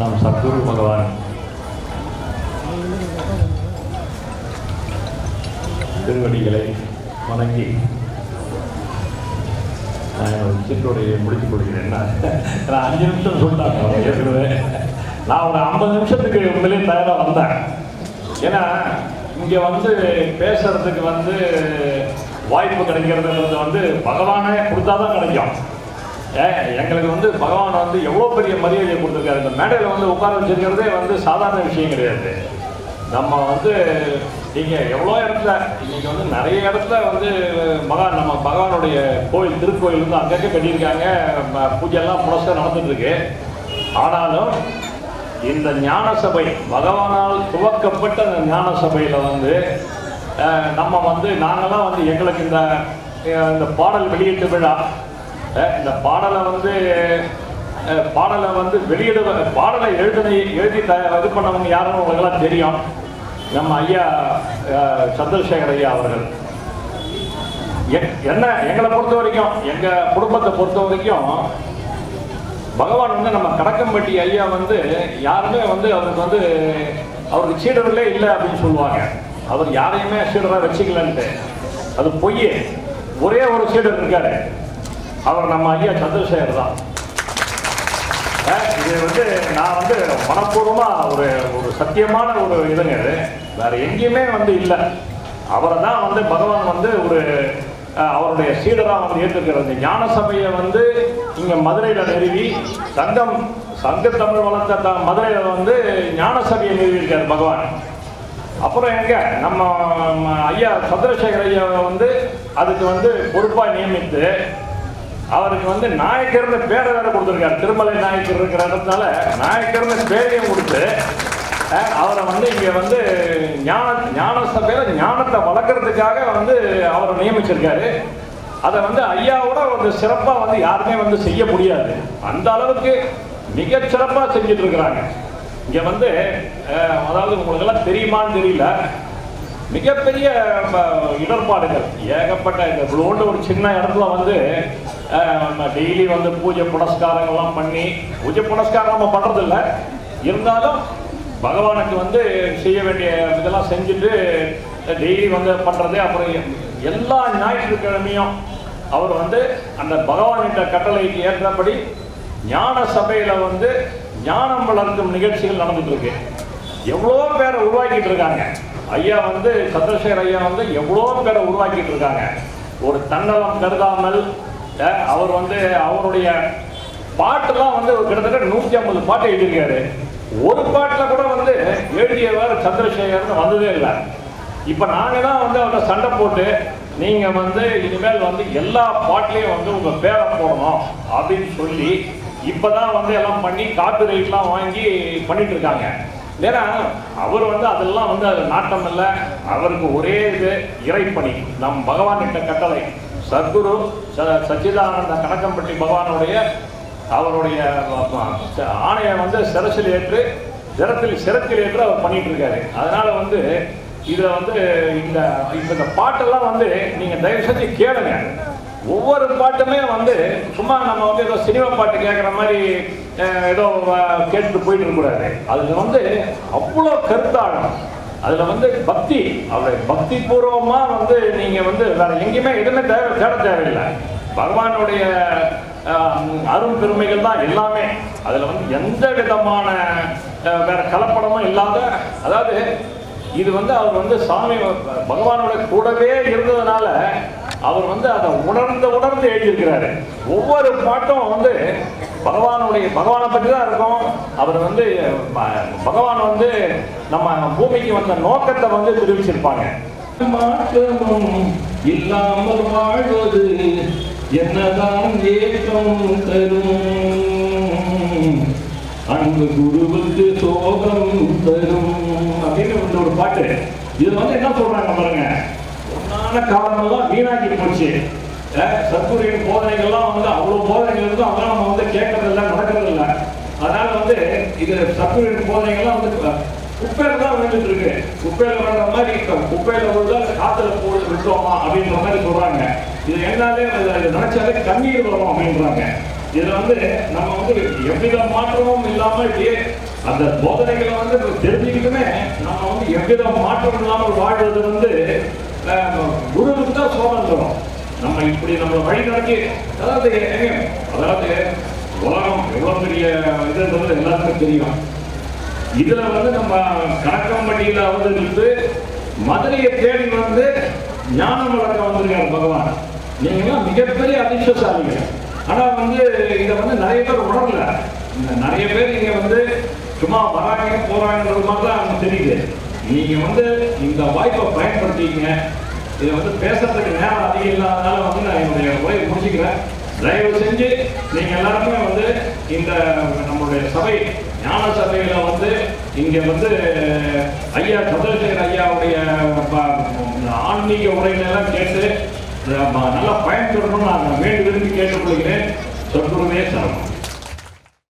நம் சத்குரு பகவான் திருவடிகளை வணங்கி நான் சிற்றோடைய முடித்துக் கொள்கிறேன் நான் அஞ்சு நிமிஷம் சொல்லிட்டாங்க ஏற்கனவே நான் ஒரு ஐம்பது நிமிஷத்துக்கு உண்மையிலே தயாராக வந்தேன் ஏன்னா இங்கே வந்து பேசுறதுக்கு வந்து வாய்ப்பு கிடைக்கிறதுன்றது வந்து பகவானே கொடுத்தா தான் கிடைக்கும் எங்களுக்கு வந்து பகவான் வந்து எவ்வளோ பெரிய மரியாதையை கொடுத்துருக்காரு. இந்த மேடையில் வந்து உட்கார வச்சிருக்கிறதே வந்து சாதாரண விஷயம் கிடையாது. நம்ம வந்து நீங்கள் எவ்வளோ இடத்துல இன்றைக்கி வந்து நிறைய இடத்துல வந்து மகான் நம்ம பகவானுடைய கோயில் திருக்கோயில் வந்து அங்கங்கே கட்டியிருக்காங்க. பூஜையெல்லாம் புனஸ்காரம் நடந்துட்டுருக்கு. ஆனாலும் இந்த ஞான சபை பகவானால் துவக்கப்பட்ட அந்த ஞான சபையில் வந்து நம்ம வந்து நாங்களாம் வந்து எங்களுக்கு இந்த இந்த பாடல் வெளியீட்டு விழா இந்த பாடலை வந்து பாடலை வந்து வெளியிட பாடலை எழுதின எழுதி த இது பண்ணவங்க யாருன்னு உங்களுக்கெல்லாம் தெரியும். நம்ம ஐயா சந்திரசேகர் ஐயா அவர்கள். எ- என்ன எங்களை பொறுத்த வரைக்கும் எங்கள் குடும்பத்தை பொறுத்த வரைக்கும் பகவான் வந்து நம்ம கடக்கம்பட்டி ஐயா வந்து யாருமே வந்து அவருக்கு வந்து அவருக்கு சீடர்களே இல்லை அப்படின்னு சொல்லுவாங்க. அவர் யாரையுமே சீடராக வச்சுக்கலன்ட்டு. அது பொய் ஒரே ஒரு சீடர் இருக்காரு. அவர் நம்ம ஐயா சந்திரசேகர் தான். இது வந்து நான் வந்து மனப்பூர்வமாக ஒரு ஒரு சத்தியமான ஒரு இதுங்க இது. வேற எங்கேயுமே வந்து இல்லை. அவரை தான் வந்து பகவான் வந்து ஒரு அவருடைய சீடராக வந்து ஏற்றுக்கிறது ஞான சபையை வந்து இங்கே மதுரையில் நிறுவி சங்கம் சங்க தமிழ் வளர்த்த த- மதுரையில் வந்து ஞான சபையை நிறுவியிருக்கார் பகவான். அப்புறம் எங்க? நம்ம ஐயா சந்திரசேகர் ஐயாவை வந்து அதுக்கு வந்து பொறுப்பாக நியமித்து அவருக்கு வந்து நாயக்கர்னு பேரை வேற கொடுத்துருக்காரு. திருமலை நாயக்கர் இருக்கிற இடத்துல நாயக்கர்னு பேரையும் கொடுத்து அவரை வந்து இங்கே வந்து ஞான ஞான சபையில் ஞானத்தை வளர்க்குறதுக்காக வந்து அவரை நியமிச்சிருக்காரு. அதை வந்து ஐயாவோட வந்து சிறப்பாக வந்து யாருமே வந்து செய்ய முடியாது. அந்த அளவுக்கு மிக சிறப்பாக செஞ்சுட்டு இருக்கிறாங்க. இங்கே வந்து அதாவது உங்களுக்கு எல்லாம் தெரியுமான்னு தெரியல. மிகப்பெரிய இடர்பாடுகள். ஏகப்பட்ட இந்த இவ்வளோண்டு ஒரு சின்ன இடத்துல வந்து டெய்லி வந்து பூஜை புனஸ்காரங்கள்லாம் பண்ணி பூஜை புனஸ்காரம் நம்ம பண்ணுறதில்ல இருந்தாலும் பகவானுக்கு வந்து செய்ய வேண்டிய இதெல்லாம் செஞ்சுட்டு டெய்லி வந்து பண்ணுறது அப்புறம் எல்லா ஞாயிற்றுக்கிழமையும் அவர் வந்து அந்த பகவான்கிட்ட கட்டளைக்கு ஏற்றபடி ஞான சபையில் வந்து ஞானம் வளர்க்கும் நிகழ்ச்சிகள் நடந்துட்டு இருக்கு. எவ்வளோ பேரை உருவாக்கிட்டு இருக்காங்க. ஐயா வந்து சந்திரசேகர் ஐயா வந்து எவ்வளோ பேரை உருவாக்கிட்டு இருக்காங்க. ஒரு தன்னலம் கருதாமல் கிட்ட அவர் வந்து அவருடைய பாட்டெல்லாம் வந்து கிட்டத்தட்ட நூற்றி ஐம்பது பாட்டு எழுதியிருக்காரு. ஒரு பாட்டில் கூட வந்து எழுதியவர் சந்திரசேகர்னு வந்ததே இல்லை. இப்போ நாங்கள் தான் வந்து அவரை சண்டை போட்டு நீங்கள் வந்து இனிமேல் வந்து எல்லா பாட்டிலையும் வந்து உங்கள் பேரை போடணும் அப்படின்னு சொல்லி இப்போ தான் வந்து எல்லாம் பண்ணி காப்பிரைட்லாம் வாங்கி பண்ணிட்டு இருக்காங்க. ஏன்னா அவர் வந்து அதெல்லாம் வந்து அது நாட்டம் இல்லை அவருக்கு ஒரே இது இறைப்பணி. நம் பகவான்கிட்ட கட்டளை. சத்குரு ச- சச்சிதானந்த கணக்கம்பட்டி பகவானுடைய அவருடைய ஆணையை வந்து சிரசில் ஏற்று சிறத்தில் சிரத்தில் ஏற்று அவர் பண்ணிட்டு இருக்காரு அதனால வந்து இதில் வந்து இந்த இந்த பாட்டெல்லாம் வந்து நீங்கள் தயவு செஞ்சு கேளுங்க. ஒவ்வொரு பாட்டுமே வந்து சும்மா நம்ம வந்து ஏதோ சினிமா பாட்டு கேட்குற மாதிரி ஏதோ கேட்டுட்டு போயிட்டு இருக்கக்கூடாது அதுக்கு வந்து அவ்வளோ கருத்தாழம். அதில் வந்து பக்தி. அவரை பக்தி பூர்வமாக வந்து நீங்கள் வந்து வேறு எங்கேயுமே எதுவுமே தேவை தேட தேவையில்லை. பகவானுடைய அஹ், அருள் பெருமைகள் தான் எல்லாமே. அதில் வந்து எந்த விதமான வேற கலப்படமும் இல்லாத அதாவது இது வந்து அவர் வந்து சாமி பகவானோட கூடவே இருந்ததுனால அவர் வந்து அதை உணர்ந்து உணர்ந்து எழுதியிருக்கிறாரு. ஒவ்வொரு பாட்டும் வந்து பகவானுடைய பகவானை பற்றி தான் இருக்கும். அவர் வந்து ப- பகவான் வந்து நம்ம பூமிக்கு வந்த நோக்கத்தை வந்து தெரிவிச்சிருப்பாங்க. மாற்றமும் இல்லாமல் வாழ்வது என்னதான் ஏற்றம் தரும். அன்பு குருவுக்கு சோகம் தரும். அப்படின்னு ஒரு பாட்டு. இது வந்து என்ன சொல்றாங்க பாருங்க. பொன்னான காலமெல்லாம் வீணாக்கி போச்சு. சத்குருவின் போதனைகள்லாம் வந்து அவ்வளோ போதனைகள் இருக்கும் அதெல்லாம் நம்ம வந்து கேட்கறதில்ல நடக்கிறதில்ல அதனால வந்து இது சத்குருவின் போதனைகள்லாம் வந்து குப்பையில தான் விழுந்துட்டு இருக்கு. குப்பையில விழுற மாதிரி இப்ப குப்பையில விழுந்தா காத்துல போட்டு விட்டோமா அப்படின்ற மாதிரி சொல்றாங்க. இது என்னாலே நினைச்சாலே கண்ணீர் வரும் அப்படின்றாங்க. இதுல வந்து நம்ம வந்து எவ்வித மாற்றமும் இல்லாம இப்படியே அந்த போதனைகளை வந்து தெரிஞ்சுக்கிட்டுமே நம்ம வந்து எவ்வித மாற்றம் இல்லாமல் வாழ்வது வந்து குருவுக்கு தான் சுதந்திரம் நம்ம இப்படி நம்ம வழி நடத்தி அதாவது அதாவது உலகம் எவ்வளோ பெரிய இதுன்றது எல்லாருக்கும் தெரியும். இதுல வந்து நம்ம கணக்கம்பட்டியில அவதரித்து மதுரையை தேடி வந்து ஞானம் வழக்கம் வந்திருக்காரு பகவான். நீங்களாம் மிகப்பெரிய அதிர்ஷ்டசாலிங்க. ஆனால் வந்து இதை வந்து நிறைய பேர் உணரல. இந்த நிறைய பேர் இங்கே வந்து சும்மா வராங்க போகிறாங்கன்றது மாதிரி தான் நமக்கு தெரியுது. நீங்கள் வந்து இந்த வாய்ப்பை பயன்படுத்திங்க இதை வந்து பேசுறதுக்கு நேரம் அதிகம் இல்லாதனால வந்து நான் என்னுடைய உரையை முடிச்சுக்கிறேன். தயவு செஞ்சு நீங்க எல்லாருமே வந்து இந்த நம்மளுடைய சபை ஞான சபையில வந்து இங்க வந்து ஐயா சந்திரசேகர் ஐயாவுடைய ஆன்மீக உரைகளை எல்லாம் கேட்டு நல்லா பயன்பெறணும்னு நான் மீண்டும் விரும்பி கேட்டுக்கொள்கிறேன். சொற்குருவே சரணம்.